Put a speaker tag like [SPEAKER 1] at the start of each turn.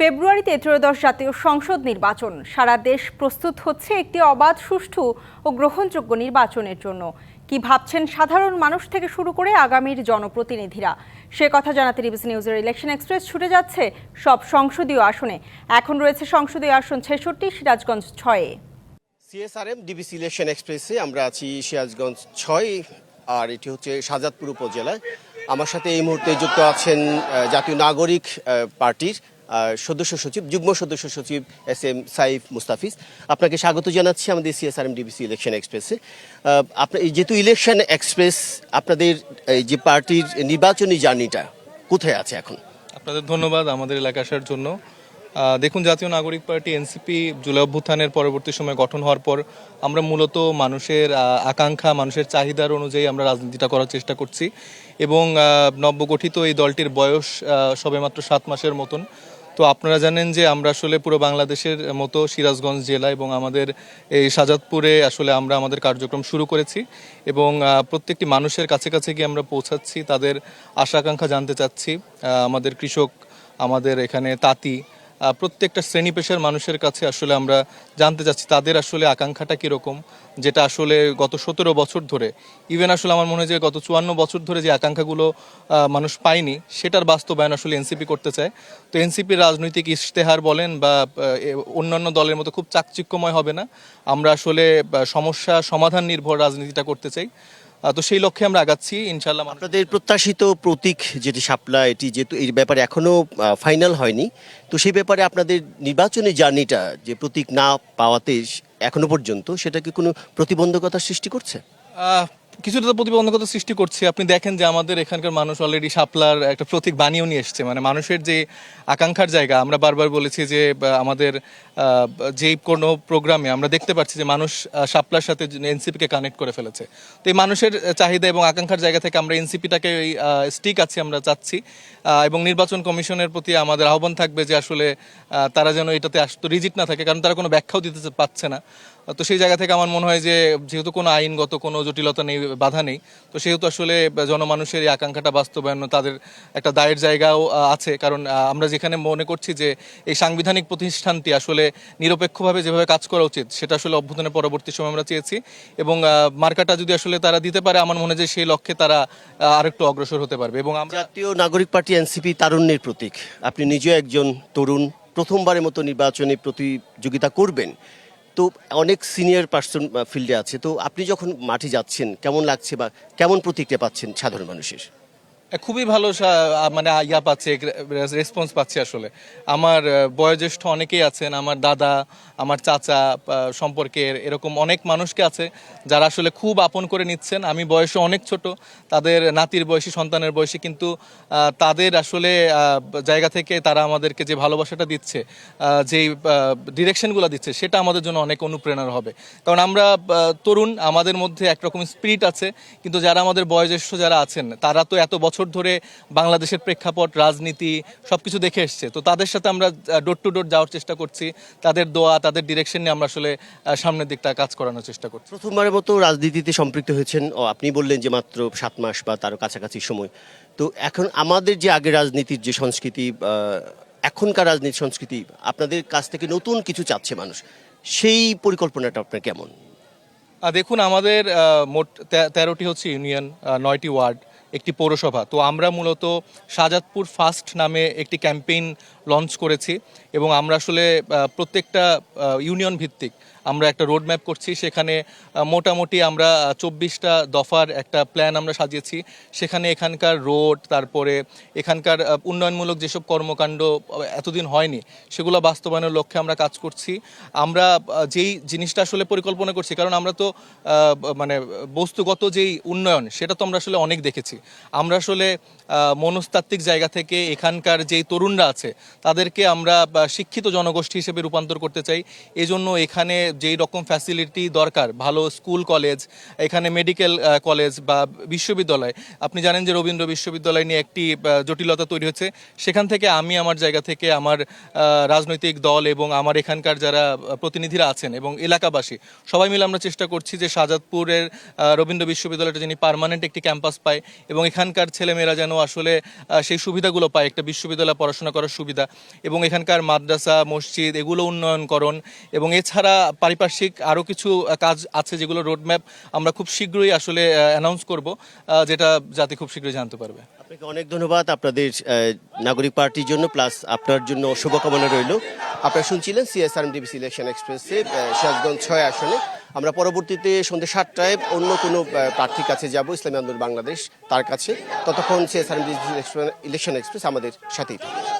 [SPEAKER 1] ফেব্রুয়ারিতে ত্রয়োদশ জাতীয় সংসদ নির্বাচন। সারা দেশ প্রস্তুত হচ্ছে একটি অবাধ, সুষ্ঠু ও গ্রহণযোগ্য নির্বাচনের জন্য। কি ভাবছেন সাধারণ মানুষ থেকে শুরু করে আগামীর জনপ্রতিনিধিরা? সে কথা জানাতে টিভিসি নিউজের ইলেকশন এক্সপ্রেস ছুটে যাচ্ছে সব সংসদীয় আসনে। এখন রয়েছে সংসদীয় আসন ছেষট্টি, সিরাজগঞ্জ ছয়ে।
[SPEAKER 2] সিএসআরএম, ডিবিসি ইলেকশন এক্সপ্রেসে আমরা আছি সিরাজগঞ্জ ছয়, আর এটি হচ্ছে সাজাদপুর উপজেলায়। আমার সাথে এই মুহূর্তে যুক্ত আছেন জাতীয় নাগরিক পার্টির সদস্য সচিব, যুগ্ম সদস্য সচিব এস এম সাইফ মুস্তাফিজ। আপনাকে স্বাগত জানাচ্ছি আমাদের সিএসআরএম ডিবিসি ইলেকশন এক্সপ্রেসে আপনার যেহেতু ইলেকশন এক্সপ্রেস আপনাদের যে পার্টির নির্বাচনী জার্নিটা কোথায় আছে এখন?
[SPEAKER 3] আপনাদের ধন্যবাদ আমাদের এলাকা আসার জন্য। দেখুন, জাতীয় নাগরিক পার্টি এনসিপি জুলাই অভ্যুত্থানের পরবর্তী সময় গঠন হওয়ার পর আমরা মূলত মানুষের আকাঙ্ক্ষা, মানুষের চাহিদার অনুযায়ী আমরা রাজনীতিটা করার চেষ্টা করছি। এবং নবগঠিত এই দলটির বয়স সবেমাত্র সাত মাসের মতন। তো আপনারা জানেন যে আমরা আসলে পুরো বাংলাদেশের মতো সিরাজগঞ্জ জেলা এবং আমাদের এই সাজাদপুরে আসলে আমরা আমাদের কার্যক্রম শুরু করেছি এবং প্রত্যেকটি মানুষের কাছে কাছে গিয়ে আমরা পৌঁছাচ্ছি, তাদের আশা আকাঙ্ক্ষা জানতে চাচ্ছি। আমাদের কৃষক, আমাদের এখানে তাঁতি প্রত্যেকটা শ্রেণি পেশার মানুষের কাছে আসলে আমরা জানতে চাচ্ছি, তাদের আসলে আকাঙ্ক্ষাটা কীরকম? যেটা আসলে গত সতেরো বছর ধরে ইভেন আসলে আমার মনে হয় যে গত চুয়ান্ন বছর ধরে যে আকাঙ্ক্ষাগুলো মানুষ পায়নি, সেটার বাস্তবায়ন আসলে এনসিপি করতে চায়। তো এনসিপির রাজনৈতিক ইশতেহার বলেন বা অন্যান্য দলের মতো খুব চাকচিক্যময় হবে না। আমরা আসলে সমস্যা সমাধান নির্ভর রাজনীতিটা করতে চাই। তো সেই লক্ষ্যে আমরা আগাচ্ছি ইনশাল্লাহ
[SPEAKER 2] আপনাদের প্রত্যাশিত প্রতীক যেটি শাপলা এটি যেহেতু এই ব্যাপারে এখনও ফাইনাল হয়নি তো সেই ব্যাপারে আপনাদের নির্বাচনী জার্নিটা যে প্রতীক না পাওয়াতে এখনও পর্যন্ত সেটাকে কোনো প্রতিবন্ধকতা সৃষ্টি করছে?
[SPEAKER 3] কিছুটা তো প্রতিবন্ধকতা সৃষ্টি করছে। আপনি দেখেন যে আমাদের এখানকার মানুষ অলরেডি শাপলার একটা প্রতীক বানিয়েও নিয়ে এসছে। মানে মানুষের যে আকাঙ্ক্ষার জায়গা, আমরা বারবার বলেছি যে আমাদের যেই কোনো প্রোগ্রামে আমরা দেখতে পাচ্ছি যে মানুষ শাপলার সাথে এনসিপিকে কানেক্ট করে ফেলেছে। তো এই মানুষের চাহিদা এবং আকাঙ্ক্ষার জায়গা থেকে আমরা এনসিপিটাকে ওই স্টিক আছি আমরা চাচ্ছি। এবং নির্বাচন কমিশনের প্রতি আমাদের আহ্বান থাকবে যে আসলে তারা যেন এটাতে আসতো রিজিট না থাকে, কারণ তারা কোনো ব্যাখ্যাও দিতে পারছে না। তো সেই জায়গা থেকে আমার মনে হয় যে, যেহেতু কোনো আইনগত কোনো জটিলতা নেই বাধা নেই। তো সেহেতু আসলে জনমানুষের এই আকাঙ্ক্ষাটা বাস্তবায়ন তাদের একটা দায়ের জায়গাও আছে। কারণ আমরা যেখানে মনে করছি যে এই সাংবিধানিক প্রতিষ্ঠানটি আসলে নিরপেক্ষভাবে যেভাবে কাজ করা উচিত, সেটা আসলে অভ্যুত্থানের পরবর্তী সময় আমরা চেয়েছি। এবং মার্কাটা যদি আসলে তারা দিতে পারে, আমার মনে হয় যে সেই লক্ষ্যে তারা আরেকটু অগ্রসর হতে পারবে। এবং আমরা
[SPEAKER 2] জাতীয় নাগরিক পার্টি এনসিপি তারুণ্যের প্রতীক। আপনি নিজেও একজন তরুণ, প্রথমবারের মতো নির্বাচনে প্রতিযোগিতা করবেন। তো অনেক সিনিয়র পার্সন ফিল্ডে আছে। তো আপনি যখন মাঠে যাচ্ছেন, কেমন লাগছে বা কেমন প্রতিক্রিয়া পাচ্ছেন সাধারণ মানুষের?
[SPEAKER 3] খুবই ভালো মানে ইয়া পাচ্ছে রেসপন্স পাচ্ছি আসলে। আমার বয়োজ্যেষ্ঠ অনেকেই আছেন, আমার দাদা, আমার চাচা সম্পর্কের এরকম অনেক মানুষকে আছে, যারা আসলে খুব আপন করে নিচ্ছেন। আমি বয়সে অনেক ছোট, তাদের নাতির বয়সী, সন্তানের বয়সী, কিন্তু তাদের আসলে জায়গা থেকে তারা আমাদেরকে যে ভালোবাসাটা দিচ্ছে যেই ডিরেকশনগুলো দিচ্ছে, সেটা আমাদের জন্য অনেক অনুপ্রেরণার হবে। কারণ আমরা তরুণ, আমাদের মধ্যে একরকম স্পিরিট আছে, কিন্তু যারা আমাদের বয়োজ্যেষ্ঠ যারা আছেন, তারা তো এত বছর ধরে বাংলাদেশের প্রেক্ষাপট রাজনীতি সব কিছু দেখে এসছে। তো তাদের সাথে আমরা ডোর টু ডোর যাওয়ার চেষ্টা করছি। তাদের দোয়া তাদের ডিরেকশন নিয়ে আমরা আসলে সামনের দিকটা কাজ করানোর চেষ্টা করছি।
[SPEAKER 2] প্রথমবারের মতো রাজনীতিতে সম্পৃক্ত হয়েছেন। ও আপনি বললেন যে মাত্র সাত মাস বা তার কাছাকাছি সময়। তো এখন আমাদের যে আগে রাজনীতির যে সংস্কৃতি এখনকার রাজনীতি সংস্কৃতি আপনাদের কাছ থেকে নতুন কিছু চাচ্ছে মানুষ। সেই পরিকল্পনাটা আপনার কেমন?
[SPEAKER 3] দেখুন আমাদের মোট তেরোটি হচ্ছে ইউনিয়ন নয়টি ওয়ার্ড। একটি পৌরসভা। তো আমরা মূলত শাহজাদপুর ফার্স্ট নামে একটি ক্যাম্পেইন লঞ্চ করেছি এবং আমরা আসলে প্রত্যেকটা ইউনিয়ন ভিত্তিক আমরা একটা রোড ম্যাপ করছি, সেখানে মোটামুটি আমরা চব্বিশটা দফার একটা প্ল্যান আমরা সাজিয়েছি। সেখানে এখানকার রোড তারপরে এখানকার উন্নয়নমূলক যেসব কর্মকাণ্ড এতদিন হয়নি, সেগুলো বাস্তবায়নের লক্ষ্যে আমরা কাজ করছি। আমরা যেই জিনিসটা আসলে পরিকল্পনা করছি, কারণ আমরা তো মানে বস্তুগত যেই উন্নয়ন, সেটা তো আমরা আসলে অনেক দেখেছি। আমরা আসলে মনস্তাত্ত্বিক জায়গা থেকে এখানকার যেই তরুণরা আছে, তাদেরকে আমরা শিক্ষিত জনগোষ্ঠী হিসেবে রূপান্তর করতে চাই। এজন্য এখানে যেই রকম ফ্যাসিলিটি দরকার, ভালো স্কুল কলেজ এখানে মেডিকেল কলেজ বা বিশ্ববিদ্যালয়। আপনি জানেন যে রবীন্দ্র বিশ্ববিদ্যালয় নিয়ে একটি জটিলতা তৈরি হচ্ছে। সেখান থেকে আমি আমার জায়গা থেকে আমার রাজনৈতিক দল এবং আমার এখানকার যারা প্রতিনিধিরা আছেন এবং এলাকাবাসী, সবাই মিলে আমরা চেষ্টা করছি যে শাহজাদপুরের রবীন্দ্র বিশ্ববিদ্যালয়টা যিনি পার্মানেন্ট একটি ক্যাম্পাস পায় এবং এখানকার ছেলেমেয়েরা যেন আসলে সেই সুবিধাগুলো পায়, একটা বিশ্ববিদ্যালয়ে পড়াশোনা করার সুবিধা এবং এখানকার মাদ্রাসা, মসজিদ, এগুলো উন্নয়নকরণ এবং এছাড়া পারিপার্শ্বিক আরও কিছু কাজ আছে যেগুলো রোডম্যাপ আমরা খুব শীঘ্রই আসলে অ্যানাউন্স করব যেটা যাতে খুব শীঘ্রই জানতে পারবে।
[SPEAKER 2] আপনাকে অনেক ধন্যবাদ আপনাদের নাগরিক পার্টির জন্য প্লাস আপনার জন্য শুভকামনা রইল। আপনারা শুনছিলেন সিএসআরএম ডিবিসি ইলেকশন এক্সপ্রেসে সিরাজগঞ্জ ছয় আসনে। আমরা পরবর্তীতে সন্ধ্যে সাতটায় অন্য কোনো প্রার্থীর কাছে যাব, ইসলামী আন্দোলন বাংলাদেশ তার কাছে। ততক্ষণ সিএসআরএম ডিবিসি ইলেকশন এক্সপ্রেস আমাদের সাথেই থাকুন।